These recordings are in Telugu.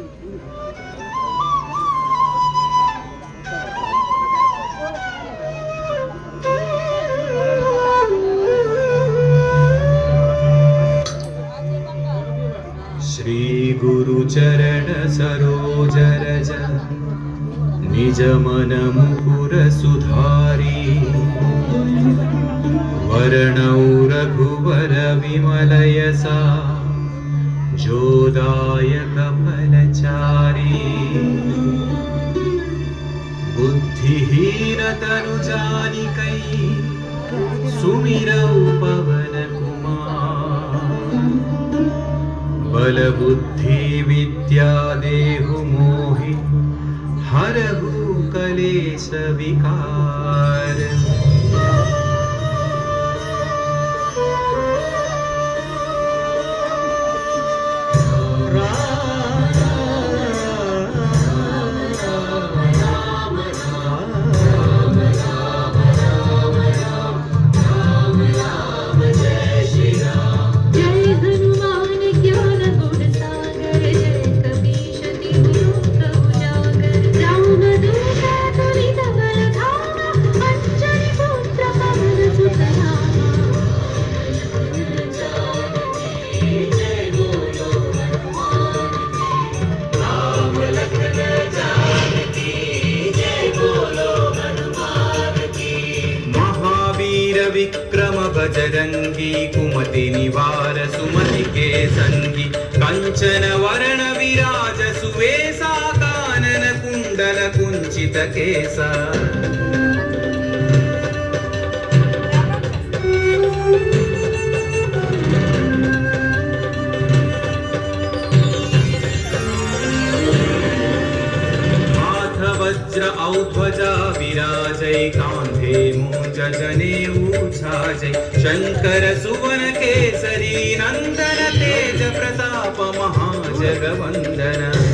absolutely beautiful. बुद्धिहीनतनुजानिकै सुमिरौ बलबुद्धिविद्या देहुमोहि हरहु कलेशविकार। केसा वज्र औध्वजा विराजै कान्धे मूज जनेऊ छाजै शङ्कर सुवन केसरी, नन्दन तेज प्रताप महाजगवन्दन।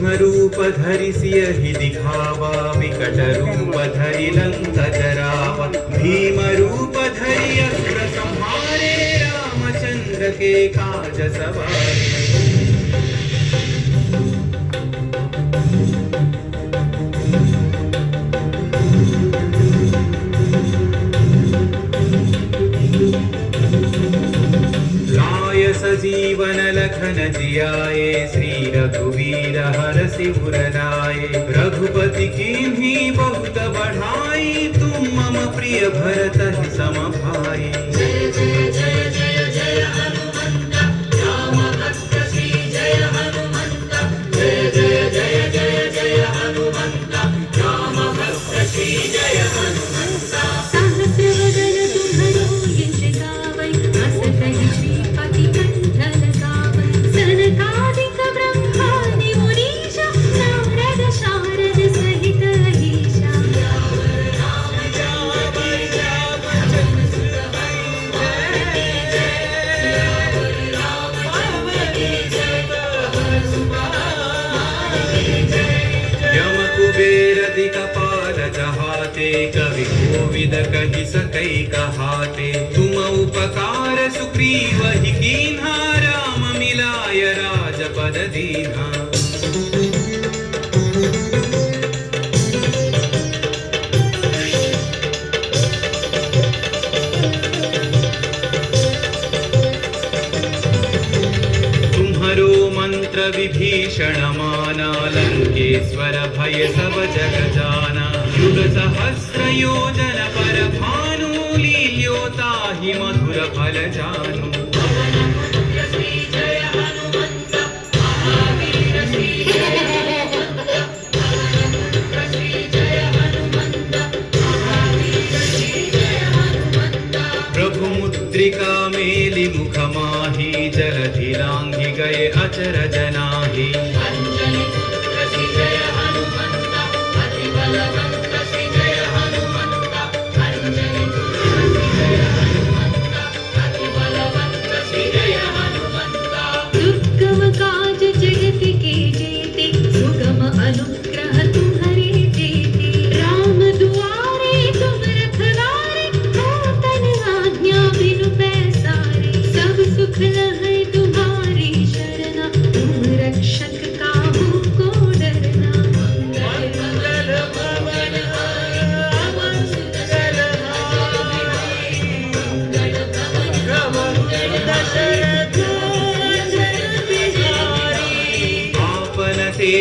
सूक्ष्म रूप धरि सियहि दिखावा विकट रूप धरि लंक जरावा भीम रूप धरि अस्त्र संहारे रामचंद्र के काज सवारे लाय सजीवन लखन जियाए श्री रघुवीर हर सिर लाए रघुपति की बहुत बढ़ाई, तुम मम प्रिय भरत सम भाई कवि कोविद कहि सकै कहाते। तुम उपकार सुग्रीव ही कीन्हा, राम मिलाय दीन्हा। तुम्हरो मंत्र विभीषण माना, लंकेश्वर भय सब जग जाना। युगसहस्रयोजनपरभानुलील्योता हि मधुरफलजानु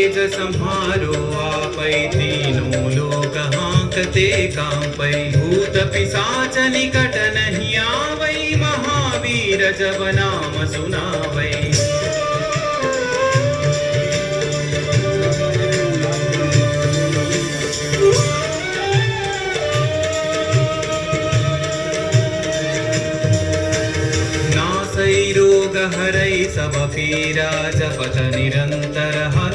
तेज संहारो, आपै तीनों लोक हांकते कांपै। भूत पिशाच निकट नहीं आवै, महावीर जब नाम सुनावै। रोग हरै, सब पीरा जपत निरंतर हर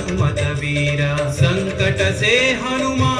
जय हनुमान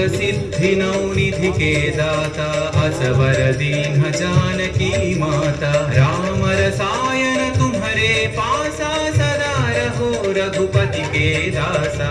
लोकसिद्धिनौनिधिके दाता असवरदीन जानकी माता। राम रसायन तुम्हारे पासा सदा रहो रघुपति के दासा।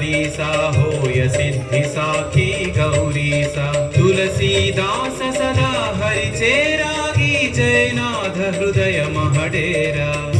सा होय सिद्धि साखी गौरी सा तुलसीदास सदा हरिचेरागी जयनाथ हृदय महडेरा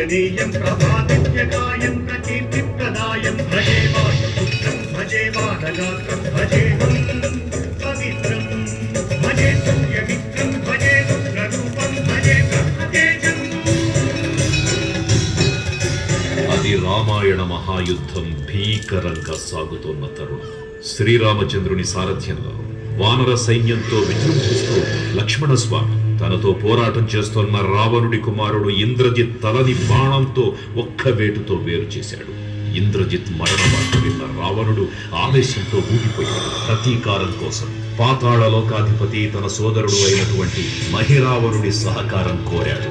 ప్రసన్నాంజనేయం ప్రభాదిత్యకాయం ప్రకీర్తిప్రదాయం భజే వాయుపుత్రం భజే వానగాత్రం భజే అది రామాయణ మహాయుద్ధం భీకరంగా సాగుతోన్న తరుణం. శ్రీరామచంద్రుని సారథ్యంలో వానర సైన్యంతో విజృంభిస్తూ లక్ష్మణస్వామి తనతో పోరాటం చేస్తోన్న రావణుడి కుమారుడు ఇంద్రజిత్ తలని బాణంతో ఒక్క వేటుతో వేరు చేశాడు. ఇంద్రజిత్ మరణ వార్త విన్న రావణుడు ఆవేశంతో ఊగిపోయాడు. ప్రతీకారం కోసం పాతాళ లోకాధిపతి తన సోదరుడు అయినటువంటి మహిరావణుడి సహకారం కోరాడు.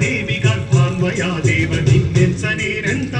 దేవి గర్భాన్వయా దేవ నిన్నెంచనేరెంత వారన్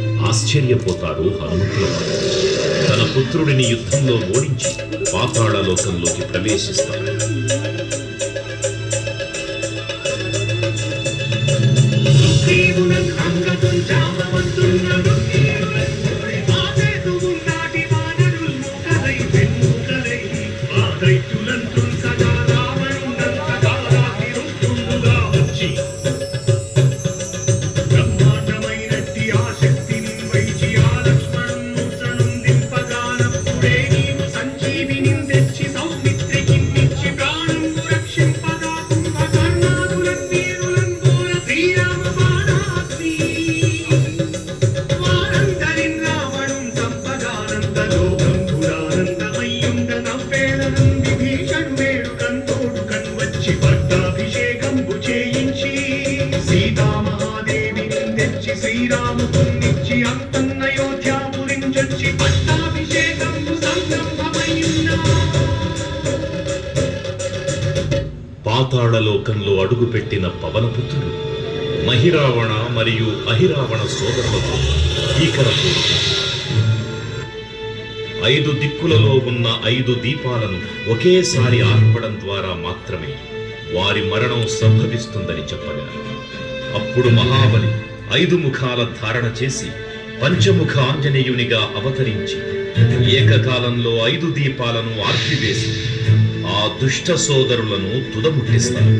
ఆశ్చర్యపోతాడు హనుమంతుల వారు. తన పుత్రుడిని యుద్ధంలో ఓడించి పాతాళలోకంలోకి ప్రవేశిస్తాడు అంగతుల్ అంగదున్ జామవంతున్నడు శ్రీరామునిచ్చి అంతన్నయోధ్యాపురించొచ్చి పట్టాభిషేకంబు సంరంభమయ్యున్నా పాతాళలోకంలో అడుగుపెట్టిన పవనపుత్రుడు మహిరావణ మరియు అహిరావణ సోదరులతో ఈకరకు ఐదు దిక్కులలో ఉన్న ఐదు దీపాలను ఒకేసారి ఆర్పడం ద్వారా మాత్రమే వారి మరణం సంభవిస్తుందని చెప్పగా అప్పుడు మహాబలి ఐదు ముఖాల ధారణ చేసి పంచముఖ ఆంజనేయునిగా అవతరించి ఏకకాలంలో ఐదు దీపాలను ఆర్పివేసి ఆ దుష్ట సోదరులను తుదముట్టిస్తారు.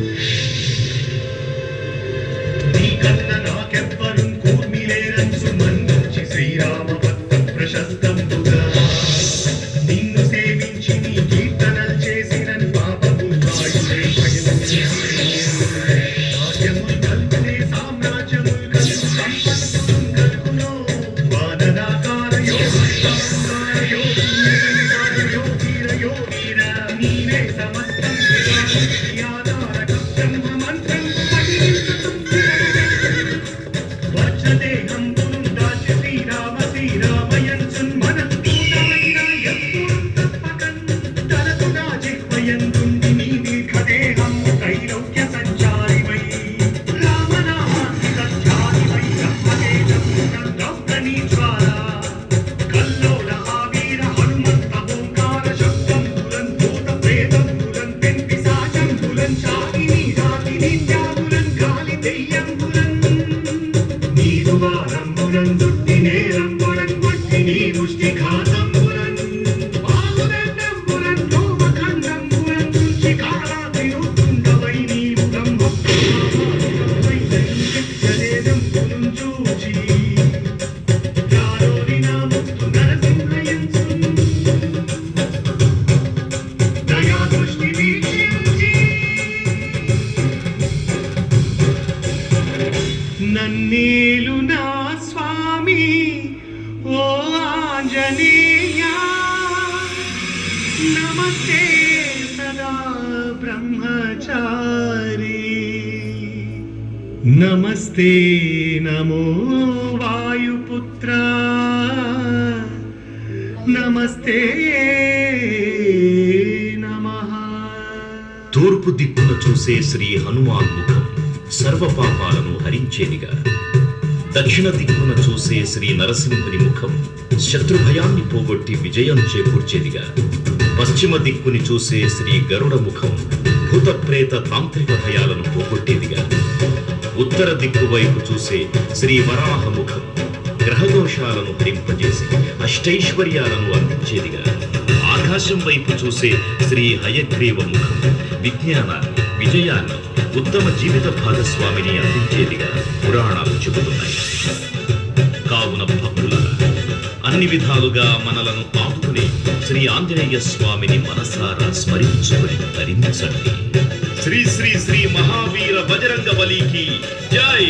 బ్రహ్మచారి నమస్తే నమో వాయుపుత్ర నమస్తే నమః తూర్పు దిక్కున చూసే శ్రీ హనుమాన్ ముఖం సర్వ పాపాలను హరించేదిగా. దక్షిణ దిక్కున చూసే శ్రీ నరసింహుని ముఖం శత్రుభయాన్ని పోగొట్టి విజయం చేకూర్చేదిగా. పశ్చిమ దిక్కుని చూసే శ్రీ గరుడ ముఖం భూతప్రేత తాంత్రిక భయాలను పోగొట్టేదిగా. ఉత్తర దిక్కు వైపు చూసే శ్రీ వరాహ ముఖం గ్రహదోషాలను హరింపజేసి అష్టైశ్వర్యాలను అందించేదిగా. ఆకాశం వైపు చూసే శ్రీ హయగ్రీవ ముఖం విజ్ఞానాన్ని విజయాన్ని ఉత్తమ జీవిత భాగస్వామిని అందించేదిగా పురాణాలు చెబుతున్నాయి. కావున భక్తుల అన్ని విధాలుగా మన శ్రీ ఆంజనేయ స్వామిని మనసారా స్మరించుకొని తరించండి. శ్రీ శ్రీ శ్రీ మహావీర బజరంగ బలికి జై!